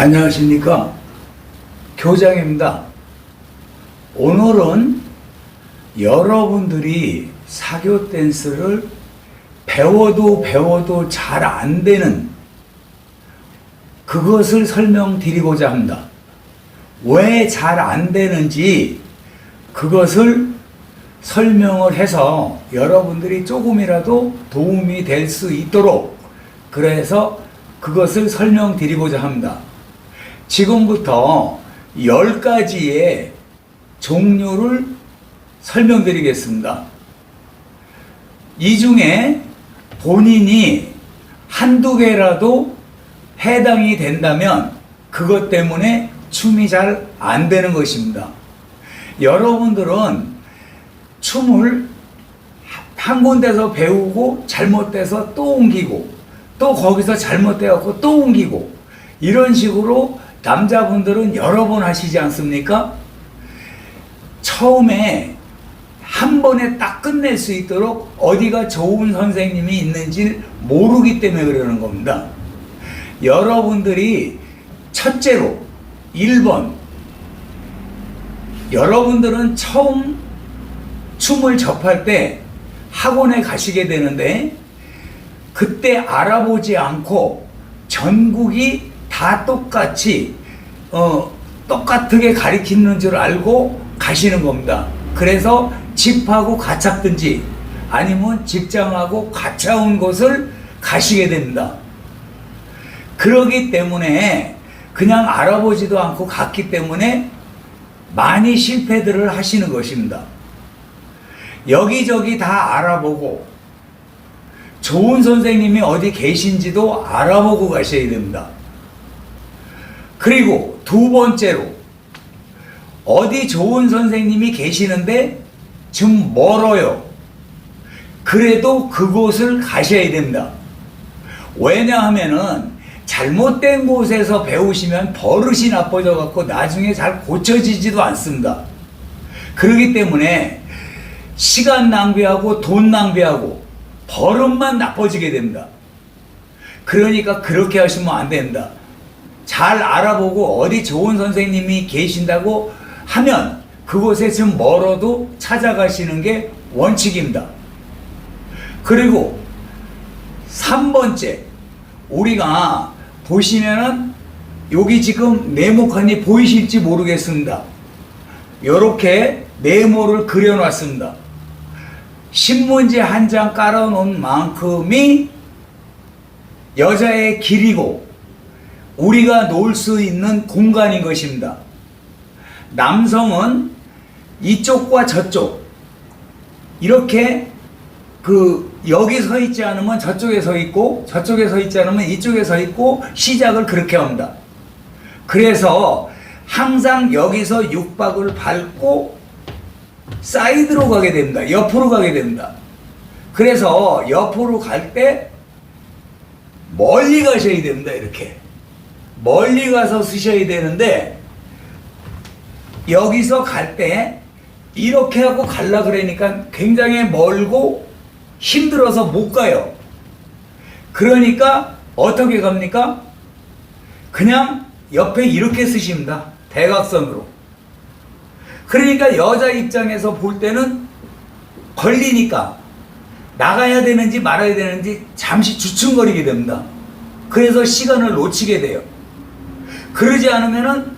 안녕하십니까. 교장입니다. 오늘은 여러분들이 사교 댄스를 배워도 배워도 잘 안 되는 그것을 설명드리고자 합니다. 왜 잘 안 되는지 그것을 설명을 해서 여러분들이 조금이라도 도움이 될 수 있도록 그래서 그것을 설명드리고자 합니다. 지금부터 10가지의 종류를 설명드리겠습니다. 이 중에 본인이 한두 개라도 해당이 된다면 그것 때문에 춤이 잘 안 되는 것입니다. 여러분들은 춤을 한 군데서 배우고 잘못돼서 또 옮기고 또 거기서 잘못돼갖고 또 옮기고 이런 식으로 남자분들은 여러 번 하시지 않습니까? 처음에 한 번에 딱 끝낼 수 있도록 어디가 좋은 선생님이 있는지 모르기 때문에 그러는 겁니다. 여러분들이 첫째로 1번 여러분들은 처음 춤을 접할 때 학원에 가시게 되는데 그때 알아보지 않고 전국이 다 똑같이 어 똑같게 가리키는 줄 알고 가시는 겁니다. 그래서 집하고 가깝든지 아니면 직장하고 가까운 곳을 가시게 됩니다. 그러기 때문에 그냥 알아보지도 않고 갔기 때문에 많이 실패들을 하시는 것입니다. 여기저기 다 알아보고 좋은 선생님이 어디 계신지도 알아보고 가셔야 됩니다. 그리고 두 번째로 어디 좋은 선생님이 계시는데 좀 멀어요. 그래도 그곳을 가셔야 됩니다. 왜냐하면은 잘못된 곳에서 배우시면 버릇이 나빠져 갖고 나중에 잘 고쳐지지도 않습니다. 그렇기 때문에 시간 낭비하고 돈 낭비하고 버릇만 나빠지게 됩니다. 그러니까 그렇게 하시면 안 됩니다. 잘 알아보고 어디 좋은 선생님이 계신다고 하면 그곳에 좀 멀어도 찾아가시는 게 원칙입니다. 그리고 3번째, 우리가 보시면은 여기 지금 네모칸이 보이실지 모르겠습니다. 이렇게 네모를 그려놨습니다. 신문지 한 장 깔아놓은 만큼이 여자의 길이고 우리가 놀수 있는 공간인 것입니다. 남성은 이쪽과 저쪽 이렇게 그 여기 서 있지 않으면 저쪽에 서 있고 저쪽에 서 있지 않으면 이쪽에 서 있고 시작을 그렇게 합니다. 그래서 항상 여기서 육박을 밟고 사이드로 가게 됩니다. 옆으로 가게 됩니다. 그래서 옆으로 갈 때 멀리 가셔야 됩니다. 이렇게 멀리 가서 쓰셔야 되는데 여기서 갈 때 이렇게 하고 갈라 그러니까 굉장히 멀고 힘들어서 못 가요. 그러니까 어떻게 갑니까? 그냥 옆에 이렇게 쓰십니다. 대각선으로. 그러니까 여자 입장에서 볼 때는 걸리니까 나가야 되는지 말아야 되는지 잠시 주춤거리게 됩니다. 그래서 시간을 놓치게 돼요. 그러지 않으면은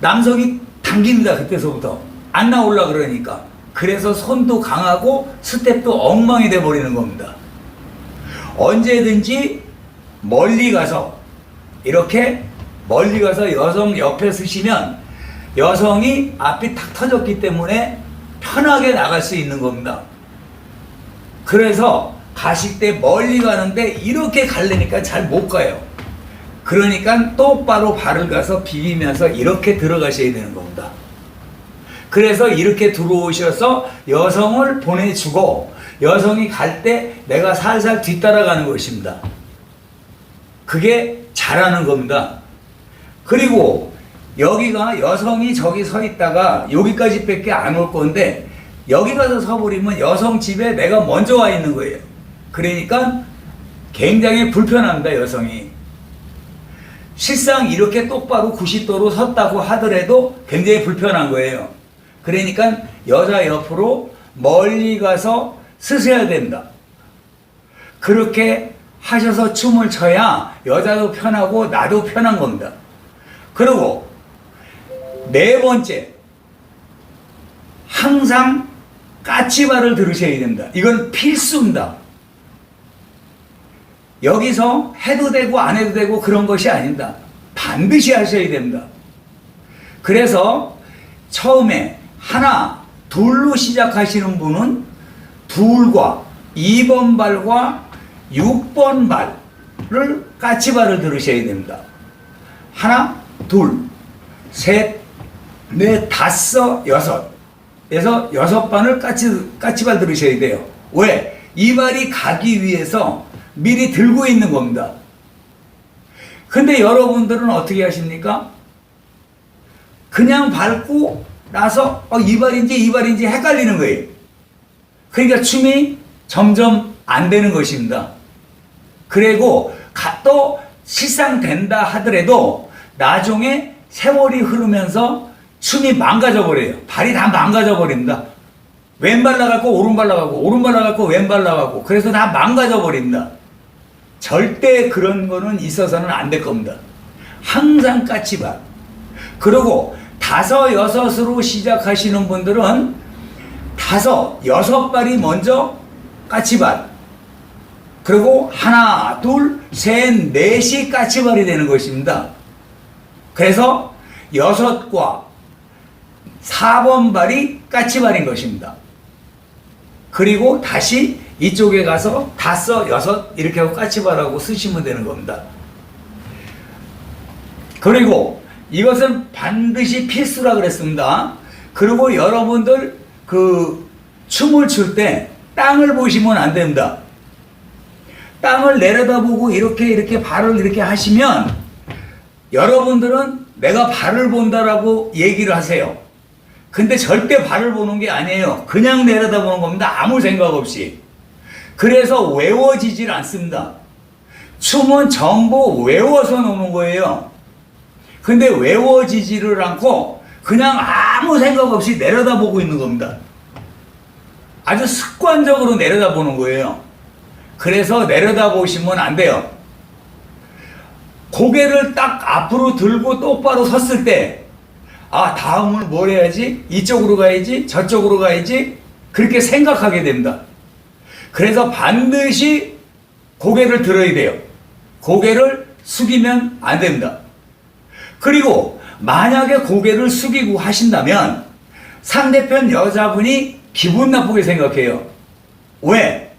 남성이 당깁니다. 그때서부터. 안 나올라 그러니까. 그래서 손도 강하고 스텝도 엉망이 돼 버리는 겁니다. 언제든지 멀리 가서 이렇게 멀리 가서 여성 옆에 쓰시면 여성이 앞이 탁 터졌기 때문에 편하게 나갈 수 있는 겁니다. 그래서 가실 때 멀리 가는데 이렇게 갈래니까 잘 못 가요. 그러니까 똑바로 발을 가서 비비면서 이렇게 들어가셔야 되는 겁니다. 그래서 이렇게 들어오셔서 여성을 보내주고 여성이 갈 때 내가 살살 뒤따라가는 것입니다. 그게 잘하는 겁니다. 그리고 여기가 여성이 저기 서 있다가 여기까지 밖에 안 올 건데 여기 가서 서버리면 여성 집에 내가 먼저 와 있는 거예요. 그러니까 굉장히 불편합니다, 여성이. 실상 이렇게 똑바로 90도로 섰다고 하더라도 굉장히 불편한 거예요. 그러니까 여자 옆으로 멀리 가서 쓰셔야 된다. 그렇게 하셔서 춤을 춰야 여자도 편하고 나도 편한 겁니다. 그리고 네 번째, 항상 까치발을 들으셔야 됩니다. 이건 필수입니다. 여기서 해도 되고 안 해도 되고 그런 것이 아닙니다. 반드시 하셔야 됩니다. 그래서 처음에 하나, 둘로 시작하시는 분은 둘과 2번 발과 6번 발을 까치발을 들으셔야 됩니다. 하나, 둘, 셋, 넷, 다섯, 여섯. 에서 여섯 반을 까치, 까치발 들으셔야 돼요. 왜? 이 발이 가기 위해서 미리 들고 있는 겁니다. 근데 여러분들은 어떻게 하십니까? 그냥 밟고 나서 어, 이 발인지 이 발인지 헷갈리는 거예요. 그러니까 춤이 점점 안 되는 것입니다. 그리고 가- 또 실상 된다 하더라도 나중에 세월이 흐르면서 춤이 망가져 버려요. 발이 다 망가져 버립니다. 왼발 나가고 오른발 나가고 오른발 나가고 왼발 나가고 그래서 다 망가져 버립니다. 절대 그런 거는 있어서는 안 될 겁니다. 항상 까치발. 그리고 다섯 여섯으로 시작하시는 분들은 다섯 여섯 발이 먼저 까치발. 그리고 하나, 둘, 셋, 넷이 까치발이 되는 것입니다. 그래서 여섯과 4번 발이 까치발인 것입니다. 그리고 다시 이쪽에 가서 다섯, 여섯 이렇게 하고 까치발하고 쓰시면 되는 겁니다. 그리고 이것은 반드시 필수라 그랬습니다. 그리고 여러분들 그 춤을 출 때 땅을 보시면 안 됩니다. 땅을 내려다보고 이렇게 이렇게 발을 이렇게 하시면 여러분들은 내가 발을 본다라고 얘기를 하세요. 근데 절대 발을 보는 게 아니에요. 그냥 내려다보는 겁니다. 아무 생각 없이. 그래서 외워지질 않습니다. 춤은 전부 외워서 노는 거예요. 근데 외워지지를 않고 그냥 아무 생각 없이 내려다보고 있는 겁니다. 아주 습관적으로 내려다보는 거예요. 그래서 내려다보시면 안 돼요. 고개를 딱 앞으로 들고 똑바로 섰을 때, 아, 다음을 뭘 해야지? 이쪽으로 가야지? 저쪽으로 가야지? 그렇게 생각하게 됩니다. 그래서 반드시 고개를 들어야 돼요. 고개를 숙이면 안 됩니다. 그리고 만약에 고개를 숙이고 하신다면 상대편 여자분이 기분 나쁘게 생각해요. 왜?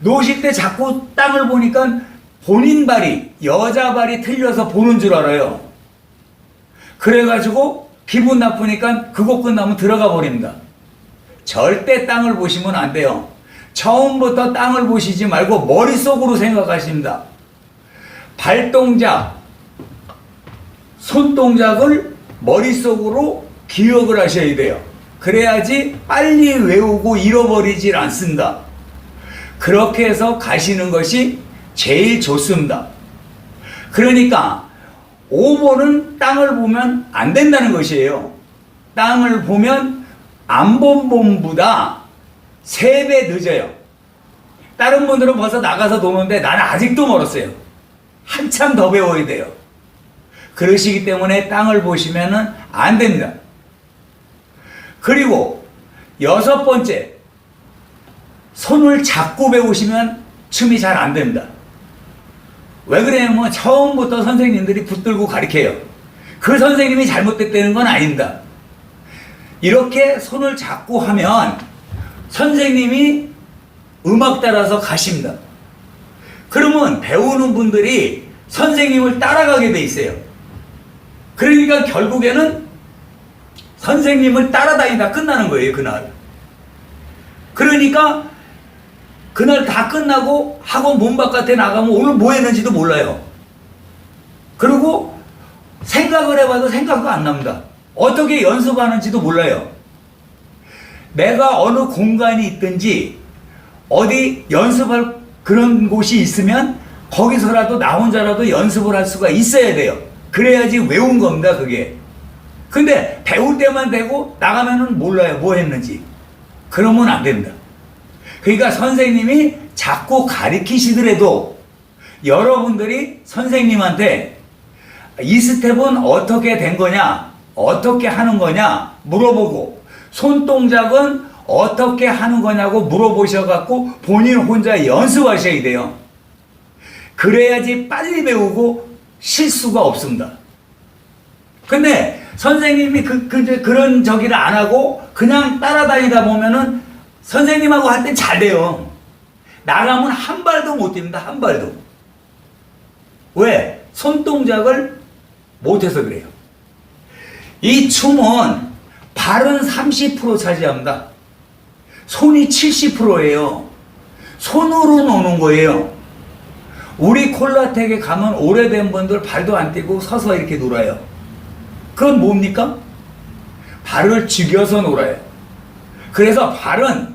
노실 때 자꾸 땅을 보니까 본인 발이, 여자 발이 틀려서 보는 줄 알아요. 그래가지고 기분 나쁘니까 그거 끝나면 들어가 버립니다. 절대 땅을 보시면 안 돼요. 처음부터 땅을 보시지 말고 머릿속으로 생각하십니다. 발동작, 손동작을 머릿속으로 기억을 하셔야 돼요. 그래야지 빨리 외우고 잃어버리질 않습니다. 그렇게 해서 가시는 것이 제일 좋습니다. 그러니까 5번은 땅을 보면 안 된다는 것이에요. 땅을 보면 안본 봄보다 3배 늦어요. 다른 분들은 벌써 나가서 노는데 나는 아직도 멀었어요. 한참 더 배워야 돼요. 그러시기 때문에 땅을 보시면 안 됩니다. 그리고 여섯 번째, 손을 잡고 배우시면 춤이 잘 안 됩니다. 왜 그러냐면 처음부터 선생님들이 붙들고 가르쳐요. 그 선생님이 잘못됐다는 건 아닙니다. 이렇게 손을 잡고 하면 선생님이 음악 따라서 가십니다. 그러면 배우는 분들이 선생님을 따라가게 돼 있어요. 그러니까 결국에는 선생님을 따라다니다 끝나는 거예요, 그날. 그러니까 그날 다 끝나고 학원 문 바깥에 나가면 오늘 뭐 했는지도 몰라요. 그리고 생각을 해봐도 생각도 안 납니다. 어떻게 연습하는지도 몰라요. 내가 어느 공간이 있든지 어디 연습할 그런 곳이 있으면 거기서라도 나 혼자라도 연습을 할 수가 있어야 돼요. 그래야지 외운 겁니다, 그게. 근데 배울 때만 되고 나가면은 몰라요, 뭐 했는지. 그러면 안 됩니다. 그러니까 선생님이 자꾸 가리키시더라도 여러분들이 선생님한테 이 스텝은 어떻게 된 거냐, 어떻게 하는 거냐 물어보고 손동작은 어떻게 하는 거냐고 물어보셔갖고 본인 혼자 연습하셔야 돼요. 그래야지 빨리 배우고 실수가 없습니다. 근데 선생님이 그, 그, 그런 저기를 안 하고 그냥 따라다니다 보면은 선생님하고 할 땐 잘 돼요. 나가면 한 발도 못 뜁니다. 한 발도. 왜? 손동작을 못해서 그래요. 이 춤은 발은 30% 차지합니다. 손이 70%예요. 손으로 노는 거예요. 우리 콜라텍에 가면 오래된 분들 발도 안 떼고 서서 이렇게 놀아요. 그건 뭡니까? 발을 죽여서 놀아요. 그래서 발은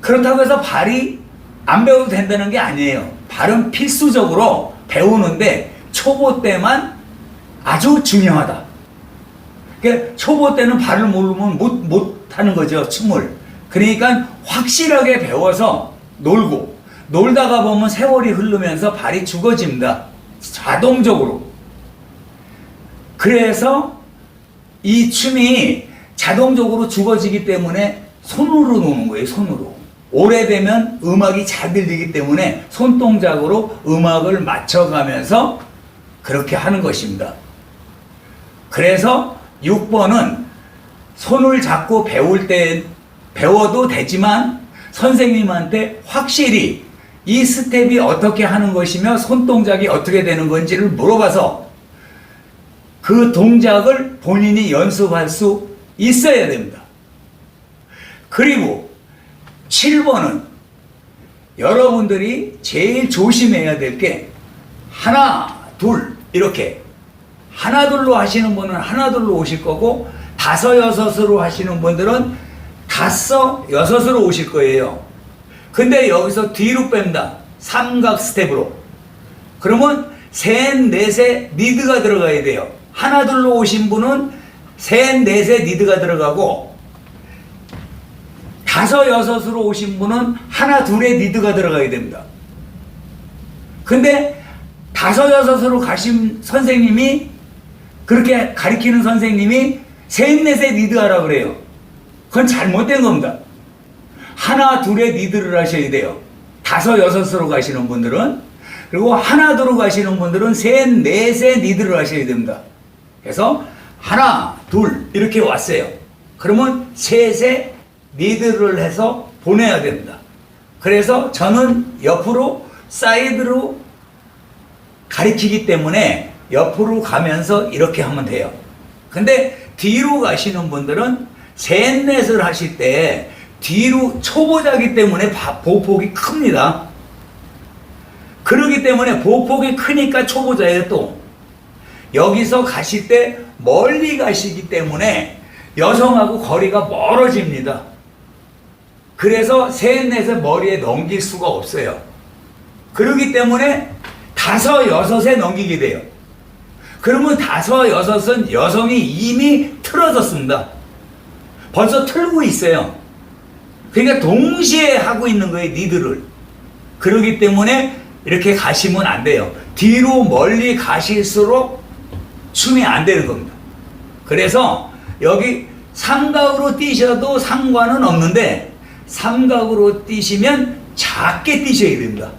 그렇다고 해서 발이 안 배워도 된다는 게 아니에요. 발은 필수적으로 배우는데 초보 때만 아주 중요하다. 그러니까 초보 때는 발을 모르면 못, 못 하는 거죠, 춤을. 그러니까 확실하게 배워서 놀고, 놀다가 보면 세월이 흐르면서 발이 죽어집니다. 자동적으로. 그래서 이 춤이 자동적으로 죽어지기 때문에 손으로 노는 거예요, 손으로. 오래되면 음악이 잘 들리기 때문에 손동작으로 음악을 맞춰가면서 그렇게 하는 것입니다. 그래서 6번은 손을 잡고 배울 때 배워도 되지만 선생님한테 확실히 이 스텝이 어떻게 하는 것이며 손동작이 어떻게 되는 건지를 물어봐서 그 동작을 본인이 연습할 수 있어야 됩니다. 그리고 7번은 여러분들이 제일 조심해야 될 게 하나, 둘 이렇게 하나 둘로 하시는 분은 하나 둘로 오실 거고 다섯 여섯으로 하시는 분들은 다섯 여섯으로 오실 거예요. 근데 여기서 뒤로 뺀다. 삼각 스텝으로. 그러면 셋, 넷에 니드가 들어가야 돼요. 하나 둘로 오신 분은 셋, 넷에 니드가 들어가고 다섯 여섯으로 오신 분은 하나 둘에 니드가 들어가야 됩니다. 근데 다섯 여섯으로 가신 선생님이 그렇게 가리키는 선생님이 셋 넷에 니드하라 그래요. 그건 잘못된 겁니다. 하나 둘에 니드를 하셔야 돼요. 다섯 여섯으로 가시는 분들은 그리고 하나 둘로 가시는 분들은 셋 넷에 니드를 하셔야 됩니다. 그래서 하나 둘 이렇게 왔어요. 그러면 셋에 니드를 해서 보내야 됩니다. 그래서 저는 옆으로 사이드로 가리키기 때문에 옆으로 가면서 이렇게 하면 돼요. 근데 뒤로 가시는 분들은 셋넷을 하실 때 뒤로 초보자기 때문에 바- 보폭이 큽니다. 그러기 때문에 보폭이 크니까 초보자예요 또. 여기서 가실 때 멀리 가시기 때문에 여성하고 거리가 멀어집니다. 그래서 셋넷을 머리에 넘길 수가 없어요. 그러기 때문에 다섯 여섯에 넘기게 돼요. 그러면 다섯 여섯은 여성이 이미 틀어졌습니다. 벌써 틀고 있어요. 그러니까 동시에 하고 있는 거예요, 니들을. 그러기 때문에 이렇게 가시면 안 돼요. 뒤로 멀리 가실수록 춤이 안 되는 겁니다. 그래서 여기 삼각으로 뛰셔도 상관은 없는데 삼각으로 뛰시면 작게 뛰셔야 됩니다.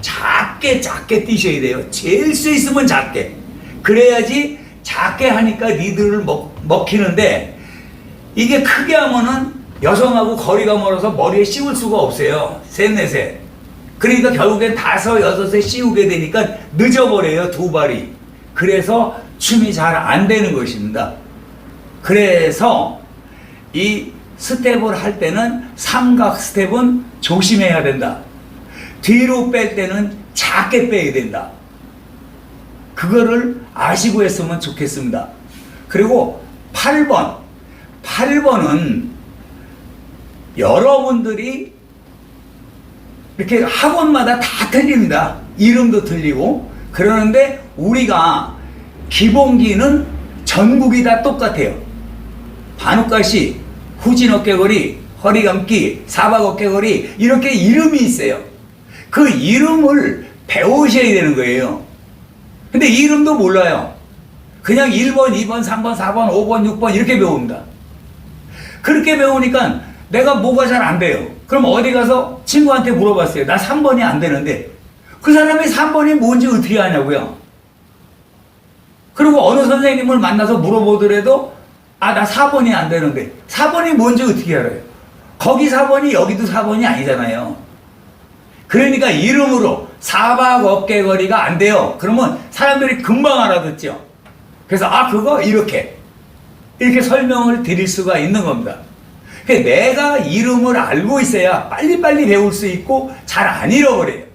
작게 작게 뛰셔야 돼요. 제일 수 있으면 작게. 그래야지 작게 하니까 니들을 먹, 먹히는데 이게 크게 하면은 여성하고 거리가 멀어서 머리에 씌울 수가 없어요. 셋넷에. 그러니까 결국엔 다섯 여섯에 씌우게 되니까 늦어버려요. 두 발이. 그래서 춤이 잘 안 되는 것입니다. 그래서 이 스텝을 할 때는 삼각 스텝은 조심해야 된다. 뒤로 뺄 때는 작게 빼야 된다. 그거를 아시고 했으면 좋겠습니다. 그리고 8번. 8번은 여러분들이 이렇게 학원마다 다 틀립니다. 이름도 틀리고. 그러는데 우리가 기본기는 전국이 다 똑같아요. 반우가시, 후진 어깨거리, 허리 감기, 사박 어깨거리 이렇게 이름이 있어요. 그 이름을 배우셔야 되는 거예요. 근데 이름도 몰라요. 그냥 1번, 2번, 3번, 4번, 5번, 6번 이렇게 배웁니다. 그렇게 배우니까 내가 뭐가 잘 안 돼요. 그럼 어디 가서 친구한테 물어봤어요. 나 3번이 안 되는데 그 사람이 3번이 뭔지 어떻게 아냐고요. 그리고 어느 선생님을 만나서 물어보더라도 아, 나 4번이 안 되는데 4번이 뭔지 어떻게 알아요? 거기 4번이 여기도 4번이 아니잖아요. 그러니까 이름으로 사박 어깨거리가 안 돼요. 그러면 사람들이 금방 알아듣죠. 그래서 아, 그거 이렇게 이렇게 설명을 드릴 수가 있는 겁니다. 그러니까 내가 이름을 알고 있어야 빨리빨리 배울 수 있고 잘 안 잃어버려요.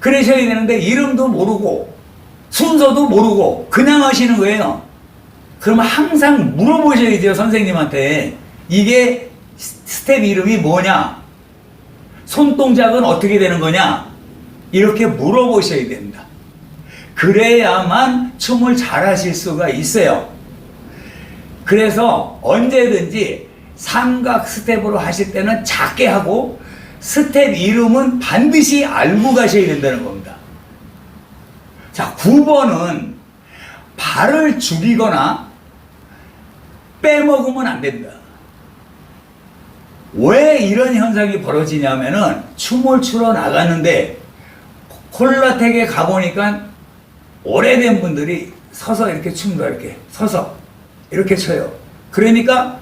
그러셔야 되는데 이름도 모르고 순서도 모르고 그냥 하시는 거예요. 그러면 항상 물어보셔야 돼요, 선생님한테. 이게 스텝 이름이 뭐냐? 손동작은 어떻게 되는 거냐? 이렇게 물어보셔야 됩니다. 그래야만 춤을 잘 하실 수가 있어요. 그래서 언제든지 삼각 스텝으로 하실 때는 작게 하고 스텝 이름은 반드시 알고 가셔야 된다는 겁니다. 자, 9번은 발을 죽이거나 빼먹으면 안 됩니다. 왜 이런 현상이 벌어지냐면은 춤을 추러 나갔는데 콜라텍에 가보니까 오래된 분들이 서서 이렇게 춤다 이렇게 서서 이렇게 춰요. 그러니까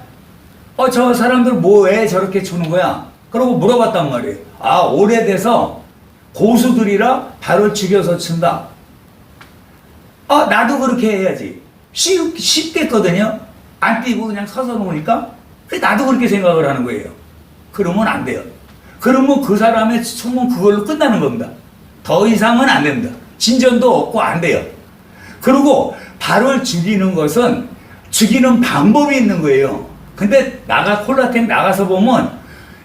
어 저 사람들 뭐 왜 저렇게 추는 거야? 그러고 물어봤단 말이에요. 아 오래돼서 고수들이라 발을 죽여서 춘다. 아 나도 그렇게 해야지. 쉽, 쉽겠거든요. 안 뛰고 그냥 서서 놓으니까 나도 그렇게 생각을 하는 거예요. 그러면 안 돼요. 그러면 그 사람의 춤은 그걸로 끝나는 겁니다. 더 이상은 안 됩니다. 진전도 없고 안 돼요. 그리고 발을 죽이는 것은 죽이는 방법이 있는 거예요. 근데 나가 콜라텍 나가서 보면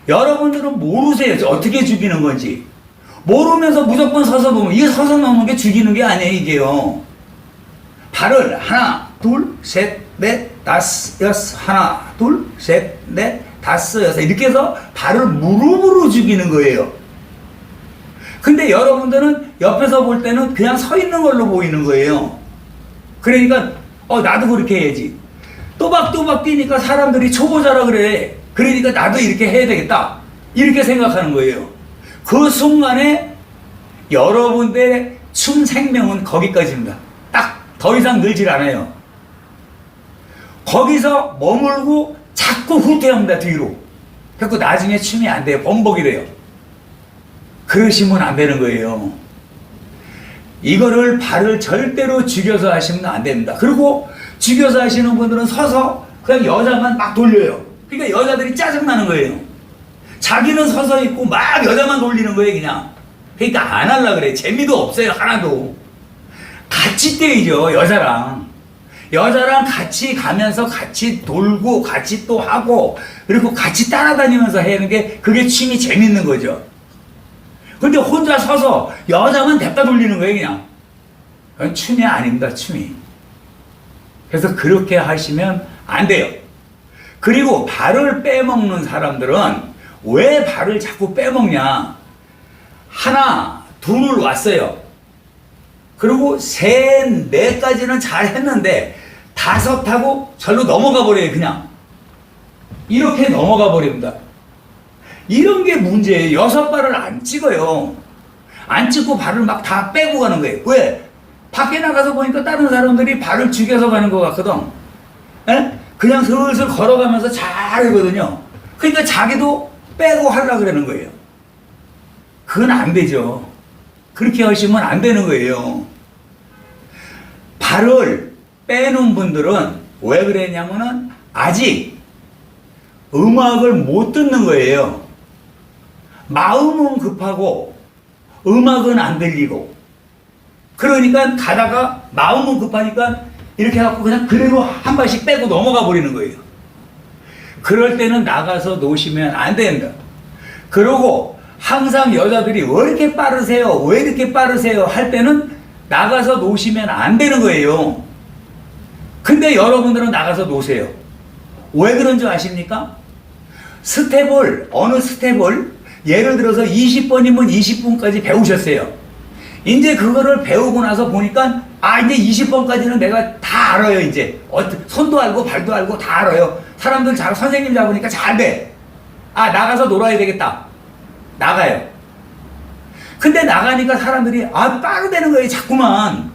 여러분들은 모르세요. 어떻게 죽이는 건지. 모르면서 무조건 서서 보면 이게 서서 놓는 게 죽이는 게 아니에요, 이게요. 발을 하나, 둘, 셋, 넷, 다섯, 여섯, 하나, 둘, 셋, 넷, 다섯, 여섯 이렇게 해서 발을 무릎으로 죽이는 거예요. 근데 여러분들은 옆에서 볼 때는 그냥 서 있는 걸로 보이는 거예요. 그러니까 어 나도 그렇게 해야지. 또박또박 뛰니까 사람들이 초보자라 그래. 그러니까 나도 이렇게 해야 되겠다. 이렇게 생각하는 거예요. 그 순간에 여러분들의 춤 생명은 거기까지입니다. 딱 더 이상 늘질 않아요. 거기서 머물고 자꾸 후퇴합니다, 뒤로. 그래서 나중에 춤이 안 돼요. 범벅이 돼요. 그러시면 안 되는 거예요. 이거를 발을 절대로 죽여서 하시면 안 됩니다. 그리고 죽여서 하시는 분들은 서서 그냥 여자만 막 돌려요. 그러니까 여자들이 짜증나는 거예요. 자기는 서서 있고 막 여자만 돌리는 거예요, 그냥. 그러니까 안 할라 그래. 재미도 없어요, 하나도. 같이 때이죠, 여자랑. 여자랑 같이 가면서 같이 돌고 같이 또 하고 그리고 같이 따라다니면서 하는 게 그게 춤이 재밌는 거죠. 근데 혼자 서서 여자만 냅다 돌리는 거예요, 그냥. 그건 춤이 아닙니다, 춤이. 그래서 그렇게 하시면 안 돼요. 그리고 발을 빼먹는 사람들은 왜 발을 자꾸 빼먹냐? 하나, 둘을 왔어요. 그리고 셋, 넷까지는 잘 했는데 다섯 하고 절로 넘어가 버려요, 그냥. 이렇게 넘어가 버립니다. 이런 게 문제예요. 여섯 발을 안 찍어요. 안 찍고 발을 막 다 빼고 가는 거예요. 왜? 밖에 나가서 보니까 다른 사람들이 발을 죽여서 가는 것 같거든. 에? 그냥 슬슬 걸어가면서 잘 하거든요. 그러니까 자기도 빼고 하려고 그러는 거예요. 그건 안 되죠. 그렇게 하시면 안 되는 거예요. 발을 빼는 분들은 왜 그랬냐면은 아직 음악을 못 듣는 거예요. 마음은 급하고 음악은 안 들리고 그러니까 가다가 마음은 급하니까 이렇게 해갖고 그냥 그대로 한 발씩 빼고 넘어가 버리는 거예요. 그럴 때는 나가서 놓으시면 안 된다. 그러고 항상 여자들이 왜 이렇게 빠르세요? 왜 이렇게 빠르세요? 할 때는 나가서 노시면 안 되는 거예요. 근데 여러분들은 나가서 노세요. 왜 그런 줄 아십니까? 스텝을, 어느 스텝을 예를 들어서 20번이면 20분까지 배우셨어요. 이제 그거를 배우고 나서 보니까 아 이제 20번까지는 내가 다 알아요 이제 어떻게 손도 알고 발도 알고 다 알아요 사람들 잘 선생님 잡으니까 잘 돼 아 나가서 놀아야 되겠다 나가요 근데 나가니까 사람들이 아 빠르다는 거예요 자꾸만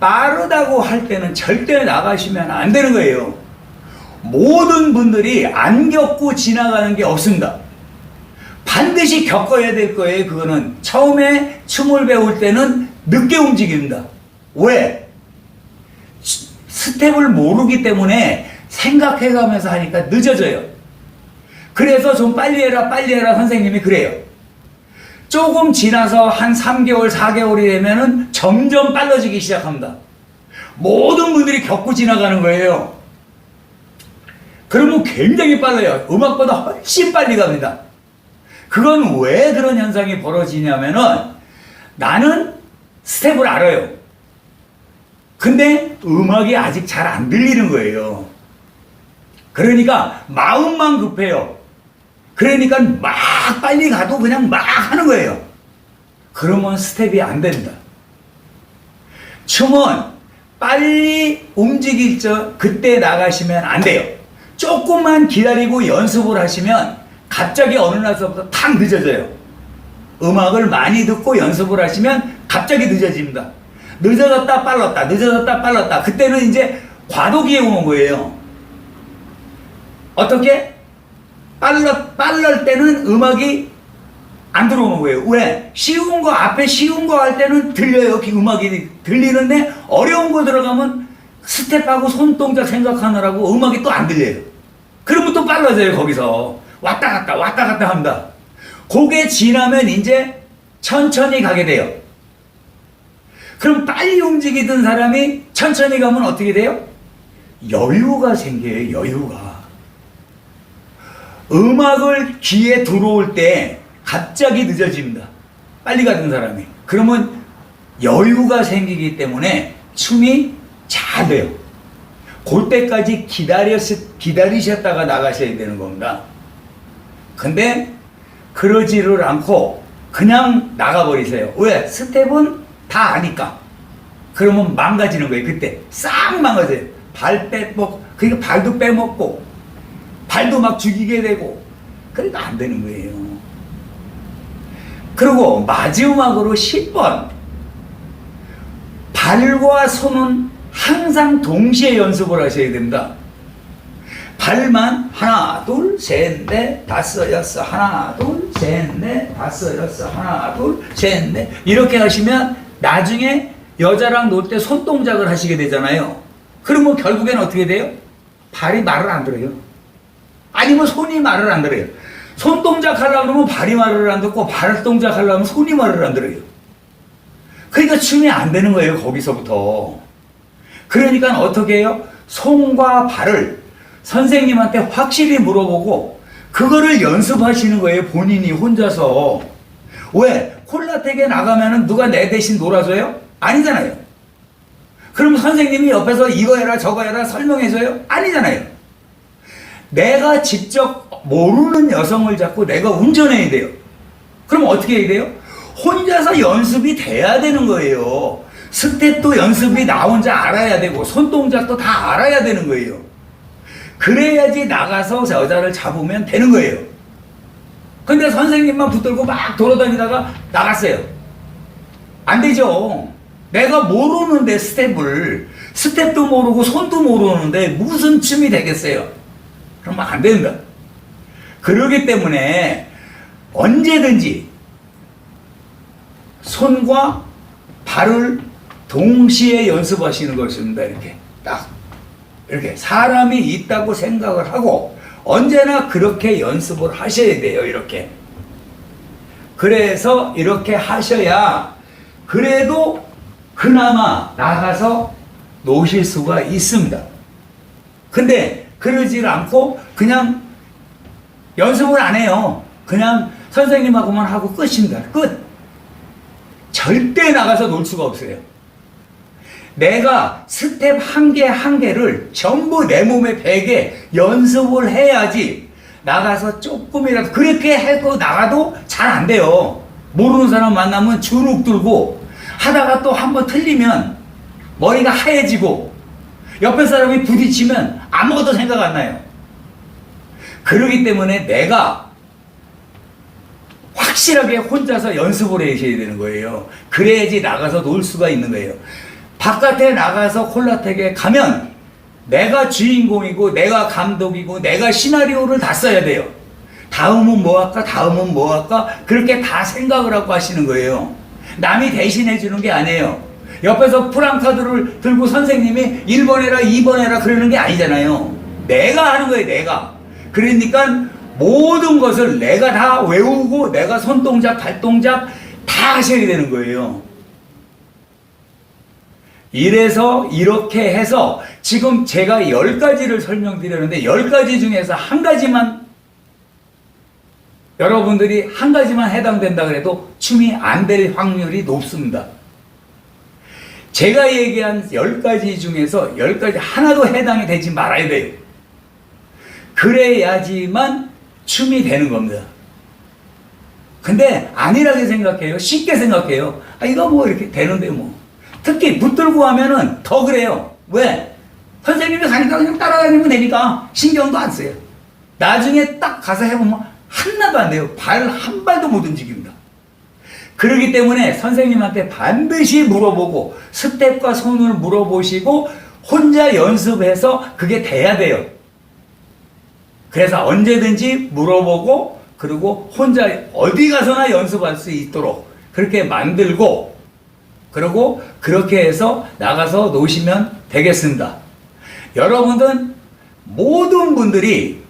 빠르다고 할 때는 절대 나가시면 안 되는 거예요 모든 분들이 안 겪고 지나가는 게 없습니다 반드시 겪어야 될 거예요. 그거는 처음에 춤을 배울 때는 늦게 움직입니다. 왜? 스- 스텝을 모르기 때문에 생각해가면서 하니까 늦어져요. 그래서 좀 빨리 해라, 빨리 해라 선생님이 그래요. 조금 지나서 한 3개월, 4개월이 되면은 점점 빨라지기 시작합니다. 모든 분들이 겪고 지나가는 거예요. 그러면 굉장히 빨라요. 음악보다 훨씬 빨리 갑니다. 그건 왜 그런 현상이 벌어지냐면은 나는 스텝을 알아요. 근데 음악이 아직 잘 안 들리는 거예요. 그러니까 마음만 급해요. 그러니까 막 빨리 가도 그냥 막 하는 거예요. 그러면 스텝이 안 된다. 춤은 빨리 움직일 적 그때 나가시면 안 돼요. 조금만 기다리고 연습을 하시면 갑자기 어느 날서부터 탁 늦어져요. 음악을 많이 듣고 연습을 하시면 갑자기 늦어집니다. 늦어졌다 빨랐다, 늦어졌다 빨랐다. 그때는 이제 과도기에 오는 거예요. 어떻게? 빨라, 빨랄 때는 음악이 안 들어오는 거예요. 왜? 쉬운 거, 앞에 쉬운 거 할 때는 들려요. 그 음악이 들리는데 어려운 거 들어가면 스텝하고 손동작 생각하느라고 음악이 또 안 들려요. 그러면 또 빨라져요, 거기서. 왔다 갔다, 왔다 갔다 합니다. 그게 지나면 이제 천천히 가게 돼요. 그럼 빨리 움직이던 사람이 천천히 가면 어떻게 돼요? 여유가 생겨요, 여유가. 음악을 귀에 들어올 때 갑자기 늦어집니다. 빨리 가던 사람이. 그러면 여유가 생기기 때문에 춤이 잘 돼요. 그때까지 기다렸, 기다리셨다가 나가셔야 되는 겁니다. 근데 그러지를 않고 그냥 나가버리세요. 왜? 스텝은 다 아니까. 그러면 망가지는 거예요. 그때 싹 망가져요. 발 빼먹고, 그러니까 발도 빼먹고, 발도 막 죽이게 되고, 그러니까 안 되는 거예요. 그리고 마지막으로 10번. 발과 손은 항상 동시에 연습을 하셔야 됩니다. 발만 하나 둘셋넷 다섯 여섯 하나 둘셋넷 다섯 여섯 하나 둘셋넷 이렇게 하시면 나중에 여자랑 놀 때 손동작을 하시게 되잖아요. 그러면 결국엔 어떻게 돼요? 발이 말을 안 들어요. 아니면 손이 말을 안 들어요. 손 동작 하려고 그러면 발이 말을 안 듣고 발 동작 하려고 하면 손이 말을 안 들어요. 그러니까 춤이 안 되는 거예요, 거기서부터. 그러니까 어떻게 해요? 손과 발을 선생님한테 확실히 물어보고 그거를 연습하시는 거예요, 본인이 혼자서. 왜? 콜라텍에 나가면은 누가 내 대신 놀아줘요? 아니잖아요. 그럼 선생님이 옆에서 이거 해라 저거 해라 설명해줘요? 아니잖아요. 내가 직접 모르는 여성을 잡고 내가 운전해야 돼요. 그럼 어떻게 해야 돼요? 혼자서 연습이 돼야 되는 거예요. 스텝도 연습이 나 혼자 알아야 되고 손동작도 다 알아야 되는 거예요. 그래야지 나가서 여자를 잡으면 되는 거예요. 근데 선생님만 붙들고 막 돌아다니다가 나갔어요. 안 되죠. 내가 모르는데 스텝을 스텝도 모르고 손도 모르는데 무슨 춤이 되겠어요? 그러면 안 된다. 그러기 때문에 언제든지 손과 발을 동시에 연습하시는 것입니다. 이렇게 딱 이렇게 사람이 있다고 생각을 하고 언제나 그렇게 연습을 하셔야 돼요. 이렇게 그래서 이렇게 하셔야 그래도 그나마 나가서 노실 수가 있습니다. 근데 그러질 않고 그냥 연습을 안 해요. 그냥 선생님하고만 하고 끝입니다. 끝. 절대 나가서 놀 수가 없어요. 내가 스텝 한 개 한 개를 전부 내 몸에 배게 연습을 해야지 나가서 조금이라도 그렇게 해도 나가도 잘 안 돼요. 모르는 사람 만나면 주눅 들고 하다가 또 한 번 틀리면 머리가 하얘지고 옆에 사람이 부딪히면 아무것도 생각 안 나요. 그러기 때문에 내가 확실하게 혼자서 연습을 하셔야 되는 거예요. 그래야지 나가서 놀 수가 있는 거예요. 바깥에 나가서 콜라텍에 가면 내가 주인공이고 내가 감독이고 내가 시나리오를 다 써야 돼요. 다음은 뭐 할까? 다음은 뭐 할까? 그렇게 다 생각을 하고 하시는 거예요. 남이 대신해 주는 게 아니에요. 옆에서 프랑카드를 들고 선생님이 1번 해라, 2번 해라 그러는 게 아니잖아요. 내가 하는 거예요, 내가. 그러니까 모든 것을 내가 다 외우고 내가 손동작, 발동작 다 하셔야 되는 거예요. 이래서 이렇게 해서 지금 제가 열 가지를 설명드렸는데 열 가지 중에서 한 가지만 여러분들이 한 가지만 해당된다 그래도 춤이 안 될 확률이 높습니다. 제가 얘기한 열 가지 중에서 열 가지 하나도 해당이 되지 말아야 돼요. 그래야지만 춤이 되는 겁니다. 근데 안일하게 생각해요. 쉽게 생각해요. 아, 이거 뭐 이렇게 되는데 뭐. 특히 붙들고 하면은 더 그래요. 왜? 선생님이 가니까 그냥 따라다니면 되니까 신경도 안 써요. 나중에 딱 가서 해보면 하나도 안 돼요. 발 한 발도 못 움직입니다. 그렇기 때문에 선생님한테 반드시 물어보고 스텝과 손을 물어보시고 혼자 연습해서 그게 돼야 돼요. 그래서 언제든지 물어보고 그리고 혼자 어디 가서나 연습할 수 있도록 그렇게 만들고 그리고 그렇게 해서 나가서 노시면 되겠습니다. 여러분들 모든 분들이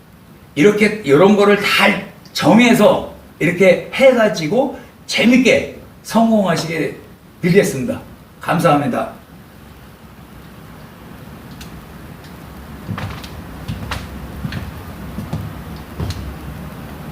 이렇게 이런 거를 다 정해서 이렇게 해가지고 재밌게 성공하시게 빌겠습니다. 감사합니다.